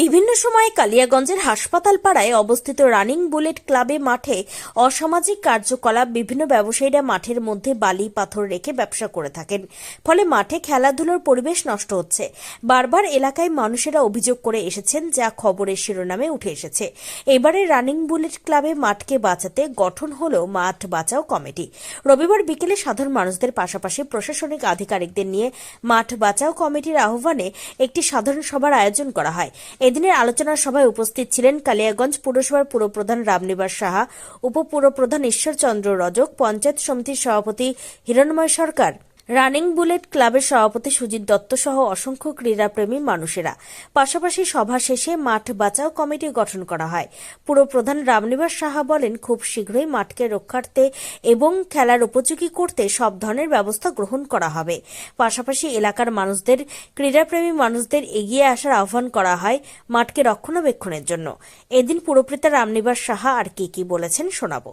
বিভিন্ন সময়ে কালিয়াগঞ্জের হাসপাতাল পাড়ায় অবস্থিত রানিং বুলেট ক্লাবে মাঠে অসামাজিক কার্যকলাপ বিভিন্ন ব্যবসায়ীরা মাঠের মধ্যে বালি, পাথর রেখে ব্যবসা করে থাকেন। ফলে মাঠে খেলাধুলোর পরিবেশ নষ্ট হচ্ছে। বারবার এলাকায় মানুষেরা অভিযোগ করে এসেছেন, যা খবরের শিরোনামে উঠে এসেছে। এবারে রানিং বুলেট ক্লাবে মাঠকে বাঁচাতে গঠন হল মাঠ বাঁচাও কমিটি। রবিবার বিকেলে সাধারণ মানুষদের পাশাপাশি প্রশাসনিক আধিকারিকদের নিয়ে মাঠ বাঁচাও কমিটির আহ্বানে একটি সাধারণ সভার আয়োজন করা হয়। এদিনের আলোচনা সভায় উপস্থিত ছিলেন কালিয়াগঞ্জ পুরসভার পুরপ্রধান রামনিবাস সাহা, উপপুরপ্রধান ঈশ্বরচন্দ্র রজক, পঞ্চায়েত সমিতির সভাপতি হিরণময় সরকার। রানিং বুলেট ক্লাবের সভাপতি সুজিত দত্ত সহ অসংখ্য ক্রীড়াপ্রেমী মানুষেরা। পাশাপাশি সভা শেষে মাঠ বাঁচাও কমিটি গঠন করা হয়। পুরপ্রধান রামনিবাস সাহা বলেন, খুব শীঘ্রই মাঠকে রক্ষার্থে এবং খেলার উপযোগী করতে সব ধরনের ব্যবস্থা গ্রহণ করা হবে। পাশাপাশি এলাকার মানুষদের, ক্রীড়াপ্রেমী মানুষদের এগিয়ে আসার আহ্বান করা হয় মাঠকে রক্ষণাবেক্ষণের জন্য। এদিন পুরপ্রেতা রামনিবাস সাহা আর কি কি বলেছেন শোনাবো।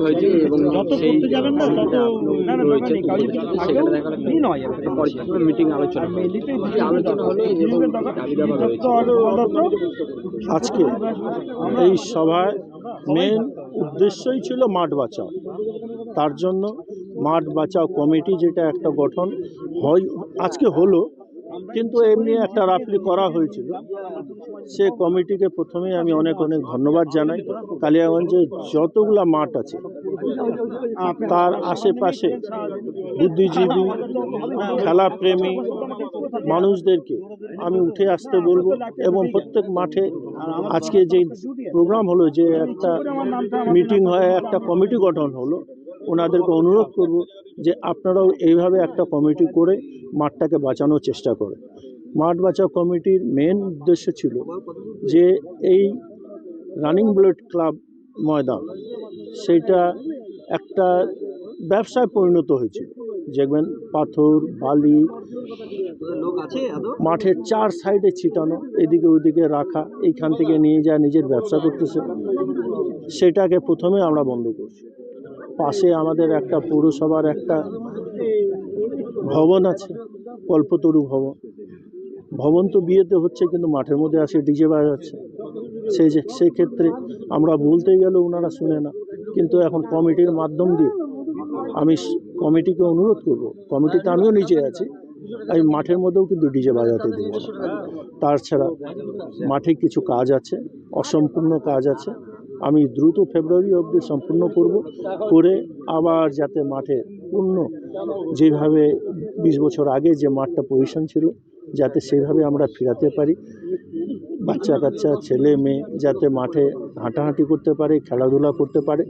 হয়েছে এবং সেই রয়েছে সেখানে দেখা হয়। পর্যাপ্ত মিটিং আলোচনা আলোচনা হলো এবং দাবি দাবা রয়েছে। আজকে এই সভায় মেন উদ্দেশ্যই ছিল মাঠ বাঁচাও। তার জন্য মাঠ বাঁচাও কমিটি যেটা একটা গঠন হয় আজকে হলো কিন্তু এমনি একটা রাফলি করা হয়েছিল। সে কমিটিকে প্রথমেই আমি অনেক অনেক ধন্যবাদ জানাই। কালিয়াগঞ্জে যতগুলা মাঠ আছে, তার আশেপাশে বুদ্ধিজীবী, খেলাপ্রেমী মানুষদেরকে আমি উঠে আসতে বলব এবং প্রত্যেক মাঠে আজকে যে প্রোগ্রাম হলো, যে একটা মিটিং হয়, একটা কমিটি গঠন হলো, ওনাদেরকে অনুরোধ করব যে আপনারাও এইভাবে একটা কমিটি করে মাঠটাকে বাঁচানোর চেষ্টা করে। মাঠ বাঁচাও কমিটির মেন উদ্দেশ্য ছিল যে এই রানিং বুলেট ক্লাব ময়দান, সেইটা একটা ব্যবসায় পরিণত হয়েছিল দেখবেন পাথর, বালি, মাঠের চার সাইডে ছিটানো, এদিকে ওইদিকে রাখা, এইখান থেকে নিয়ে যা নিজের ব্যবসা করতেছে। সেটাকে প্রথমে আমরা বন্ধ করছি। পাশে আমাদের একটা পৌরসভার একটা ভবন আছে, কল্পতরু ভবন। ভবন তো বিয়েতে হচ্ছে, কিন্তু মাঠের মধ্যে আসে ডিজে বাজাচ্ছে। সেই যে সেই ক্ষেত্রে আমরা বলতে গেলেও ওনারা শুনে না, কিন্তু এখন কমিটির মাধ্যম দিয়ে আমি কমিটিকে অনুরোধ করব। কমিটিতে আমিও নিচে আছি, আমি মাঠের মধ্যেও কিন্তু ডিজে বাজাতে দেবো। তাছাড়া মাঠে কিছু কাজ আছে, অসম্পূর্ণ কাজ আছে। আমি দ্রুত ফেব্রুয়ারি অবধি সম্পূর্ণ করব, করে আবার যাতে মাঠে পূর্ণ যেভাবে বিশ বছর আগে যে মাঠটা পজিশন ছিল যাতে সেভাবে আমরা ফেরাতে পারি। বাচ্চা কাচ্চা ছেলে মেয়ে যাতে মাঠে হাঁটাহাঁটি করতে পারে খেলাধুলা করতে পারে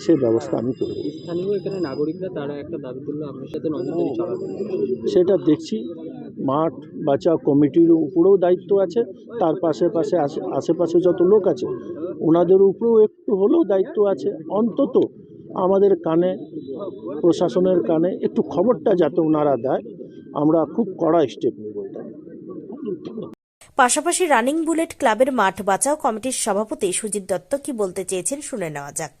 সে ব্যবস্থা আমি করব। স্থানীয় এখানে নাগরিকরা তারা একটা দাবি তুললো আপনার সাথে নজরদারি চালাবে সেটা দেখছি। মাঠ বাঁচাও কমিটির উপরেও দায়িত্ব আছে তার পাশে পাশে আশে- আশেপাশে যত লোক আছে ওনাদের উপরেও একটু হলেও দায়িত্ব আছে। অন্তত আমাদের কানে প্রশাসনের কানে একটু খবরটা যাতে ওনারা দেয় আমরা খুব কড়া স্টেপ নেব। পাশাপাশি রানিং বুলেট ক্লাবের মাঠ বাঁচাও কমিটির সভাপতি সুজিত দত্ত কি বলতে চেয়েছেন শুনে নেওয়া যাক।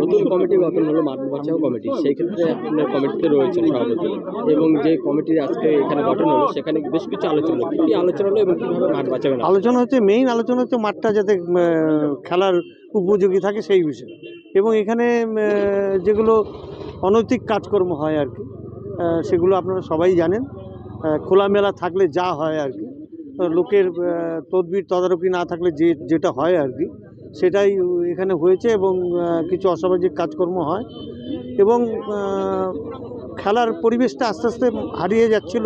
নতুন কমিটি গঠন হলো মাঠ বাঁচাও কমিটি। সেই ক্ষেত্রে আপনার কমিটিতে রয়েছেন সভাপতি এবং যে কমিটি আজকে এখানে গঠন হলো সেখানে বেশ কিছু আলোচনা হলো। কি আলোচনা হলো এবং কীভাবে মাঠ বাঁচাবেন আলোচনা হচ্ছে মেইন আলোচনা হচ্ছে মাঠটা যাতে খেলার উপযোগী থাকে সেই বিষয়ে। এবং এখানে যেগুলো অনৈতিক কাজকর্ম হয় আর কি সেগুলো আপনারা সবাই জানেন। খোলামেলা থাকলে যা হয় আর কি। লোকের তদবির তদারকি না থাকলে যে, যেটা হয় আর কি, সেটাই এখানে হয়েছে এবং কিছু অসামাজিক কাজকর্ম হয় এবং খেলার পরিবেশটা আস্তে আস্তে হারিয়ে যাচ্ছিল।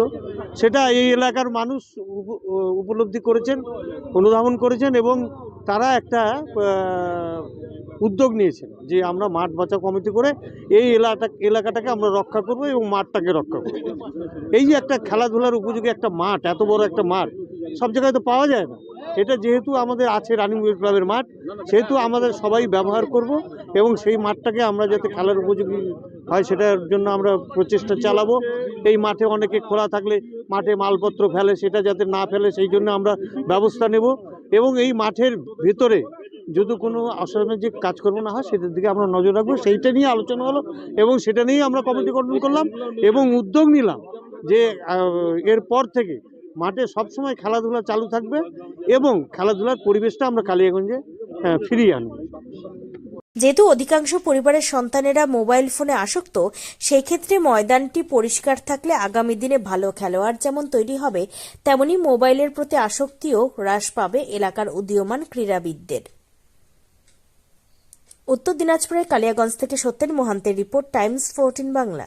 সেটা এই এলাকার মানুষ উপ- উপলব্ধি করেছেন, অনুধাবন করেছেন এবং তারা একটা উদ্যোগ নিয়েছেন যে আমরা মাঠ বাঁচাও কমিটি করে এই এলাকা এলাকাটাকে আমরা রক্ষা করব এবং মাঠটাকে রক্ষা করব। এই যে একটা খেলাধুলার উপযোগী একটা মাঠ, এত বড় একটা মাঠ, সব জায়গায় তো পাওয়া যায় না। এটা যেহেতু আমাদের আছে রানিং ক্লাবের মাঠ, সেহেতু আমাদের সবাই ব্যবহার করব এবং সেই মাঠটাকে আমরা যাতে খেলার উপযোগী হয় সেটার জন্য আমরা প্রচেষ্টা চালাবো। এই মাঠে অনেকে খোলা থাকলে মাঠে মালপত্র ফেলে, সেটা যাতে না ফেলে, সেই জন্য আমরা ব্যবস্থা নেব। এবং এই মাঠের ভেতরে যদি কোনো অসামাজিক কাজকর্ম না হয়, সেটার দিকে আমরা নজর রাখব। সেইটা নিয়ে আলোচনা হলো এবং সেটা নিয়েই আমরা কমিটি গঠন করলাম এবং উদ্যোগ নিলাম যে এরপর থেকে মাঠে সবসময় খেলাধুলা চালু থাকবে এবং খেলাধুলার পরিবেশটা আমরা কালিয়াগঞ্জে ফিরিয়ে আনব। যেহেতু অধিকাংশ পরিবারের সন্তানেরা মোবাইল ফোনে আসক্ত সেই ক্ষেত্রে ময়দানটি পরিষ্কার থাকলে আগামী দিনে ভালো খেলোয়াড় যেমন তৈরি হবে, তেমনি মোবাইলের প্রতি আসক্তিও হ্রাস পাবে এলাকার উদীয়মান ক্রীড়াবিদদের। উত্তর দিনাজপুরের কালিয়াগঞ্জ থেকে Satyen মোহান্তের report Times fourteen Bangla.